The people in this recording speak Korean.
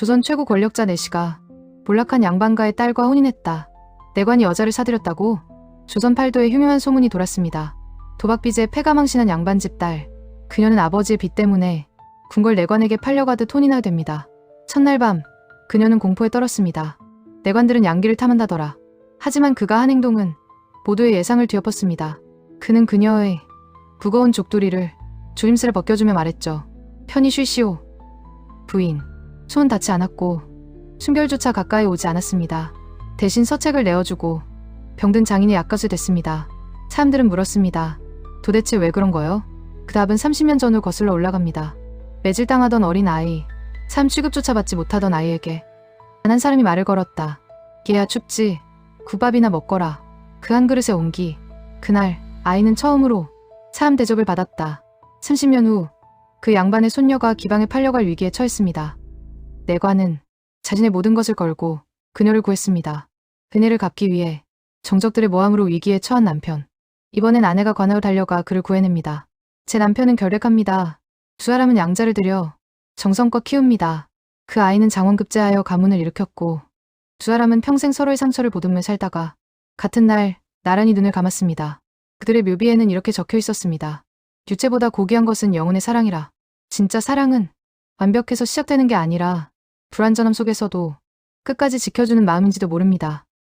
조선 최고 권력자 내시가 몰락한 양반가의 딸과 혼인했다. 내관이 여자를 사들였다고 조선 팔도에 흉흉한 소문이 돌았습니다. 도박빚에 패가 망신한 양반집 딸. 그녀는 아버지의 빚 때문에 궁궐 내관에게 팔려가듯 혼인하게 됩니다. 첫날 밤 그녀는 공포에 떨었습니다. 내관들은 양기를 탐한다더라. 하지만 그가 한 행동은 모두의 예상을 뒤엎었습니다. 그는 그녀의 무거운 족두리를 조심스레 벗겨주며 말했죠. 편히 쉬시오. 부인. 손은 닿지 않았고 순결조차 가까이 오지 않았습니다. 대신 서책을 내어주고 병든 장인의 약값을 댔습니다. 사람들은 물었습니다. 도대체 왜 그런 거요? 그 답은 30년 전으로 거슬러 올라갑니다. 매질당하던 어린 아이, 삶 취급조차 받지 못하던 아이에게 단한 사람이 말을 걸었다. 걔야 춥지. 국밥이나 먹거라. 그 한 그릇의 온기. 그날 아이는 처음으로 사람 대접을 받았다. 30년 후 그 양반의 손녀가 기방에 팔려갈 위기에 처했습니다. 내관은 자신의 모든 것을 걸고 그녀를 구했습니다. 그녀를 갚기 위해 정적들의 모함으로 위기에 처한 남편. 이번엔 아내가 관하로 달려가 그를 구해냅니다. 제 남편은 결백합니다. 두 사람은 양자를 들여 정성껏 키웁니다. 그 아이는 장원급제하여 가문을 일으켰고 두 사람은 평생 서로의 상처를 보듬며 살다가 같은 날 나란히 눈을 감았습니다. 그들의 묘비에는 이렇게 적혀 있었습니다. 유체보다 고귀한 것은 영혼의 사랑이라. 진짜 사랑은 완벽해서 시작되는 게 아니라 불완전함 속에서도 끝까지 지켜주는 마음인지도 모릅니다.